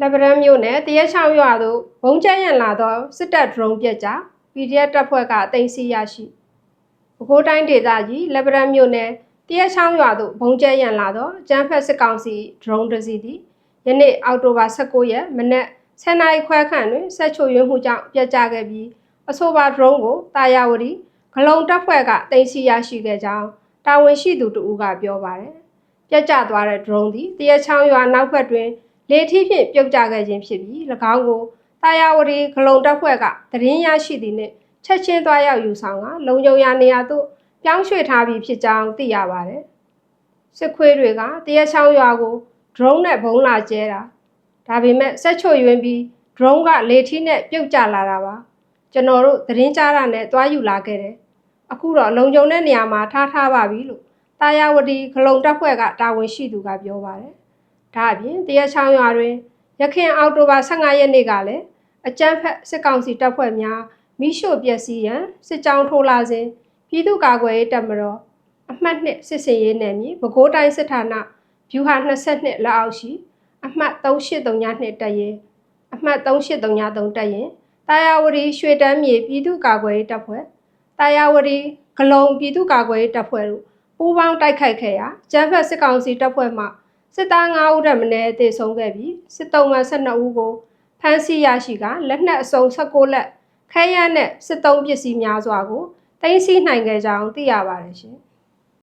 လက်ဗရန်မြို့နယ်တရက်ချောင်းရွာသို့ဘုံကျဲရန်လာသောစစ်တပ်ဒရုန်းပြက်ကြ PDF တပ်ဖွဲ့ကအသိမ်းဆီးရရှိပဲခူးတိုင်းဒေသကြီးလက်ဗရန်မြို့နယ်တရက်ချောင်းရွာသို့ဘုံကျဲရန်လာသောကျန်းဖက်စစ်ကောင်စီဒရုန်းတစ်စီးသည်ယနေ့အောက်တိုဘာ19ရက်မနက်10နာရီခွဲခန့်တွင်ဆက်ချိုရွေးမှုကြောင့်ပြက်ကျခဲ့ပြီးအဆိုပါဒရုန်းကိုတာယာဝတီဂလုံတပ်ဖွဲ့ကသိမ်းဆီးရရှိခဲ့ကြောင်းတာဝန်ရှိသူတဦးကပြောပါတယ်ပြက်ကျသွားတဲ့ drone သည်တရက်ချောင်းရွာနောက်ဘက်တွင် လေထီးဖြင့်ပြုတ်ကျခဲ့ခြင်းဖြစ်ပြီး၎င်းကိုတာယာဝတီဂလုံတပ်ဖွဲ့ကသတင်းရရှိသည်နှင့်ချက်ချင်းသွားရောက်ယူဆောင်ကလုံခြုံရာနေရာသို့ပြောင်းရွှေ့ထားပြီးဖြစ်ကြောင်းသိရပါတယ်။စစ်ခွေးတွေကတရက်ချောင်းရွာကို drone နဲ့ဘုံလာကျဲတာဒါပေမဲ့ဆက်ချွတ်ယွင်းပြီး drone ကလေထီးနဲ့ပြုတ်ကျလာတာပါကျွန်တော်တို့သတင်းကြားတာနဲ့သွားယူလာခဲ့တယ်အခုတော့လုံခြုံတဲ့နေရာမှာထားထားပါပြီလို့တာယာဝတီဂလုံတပ်ဖွဲ့ကတာဝန်ရှိသူကပြောပါတယ်။ ဒါအပြင်တရက်ချောင်းရွာတွင်ရခင်အောက်တိုဘာ15ရက်နေ့ကလည်းအကြမ်းဖက်စစ်ကောင်စီတပ်ဖွဲ့များမိရှို့ပျက်စီးရန်စစ်ကြောင်းထိုးလာစဉ်ပြည်သူ့ကာကွယ်ရေးတပ်မတော်အမှတ်နှစ်စစ်စင်ရေးနယ်မြေပဲခူးတိုင်းစစ်ဌာနဗျူဟာ22လက်အောက်ရှိ အမှတ်3832တပ်ရင်အမှတ်3833တပ်ရင်တာယာဝတီရွှေတန်းမြေပြည်သူ့ကာကွယ်ရေးတပ်ဖွဲ့တာယာဝတီဂလုံပြည်သူ့ကာကွယ်ရေးတပ်ဖွဲ့တို့ပူးပေါင်းတိုက်ခိုက်ခဲ့ရာကျန်းဖက်စစ်ကောင်စီတပ်ဖွဲ့မှ စစ်သား9ဦးထက်မနည်းသေဆုံးခဲ့ပြီးစစ်တုံးမှ12ဦးကိုဖမ်းဆီးရရှိကလက်နက်အစုံ16လက်ခဲယမ်းနဲ့စစ်တုံးပစ္စည်းများစွာကိုတင်စီနိုင်ခဲ့ကြောင်းသိရပါတယ်ရှင်။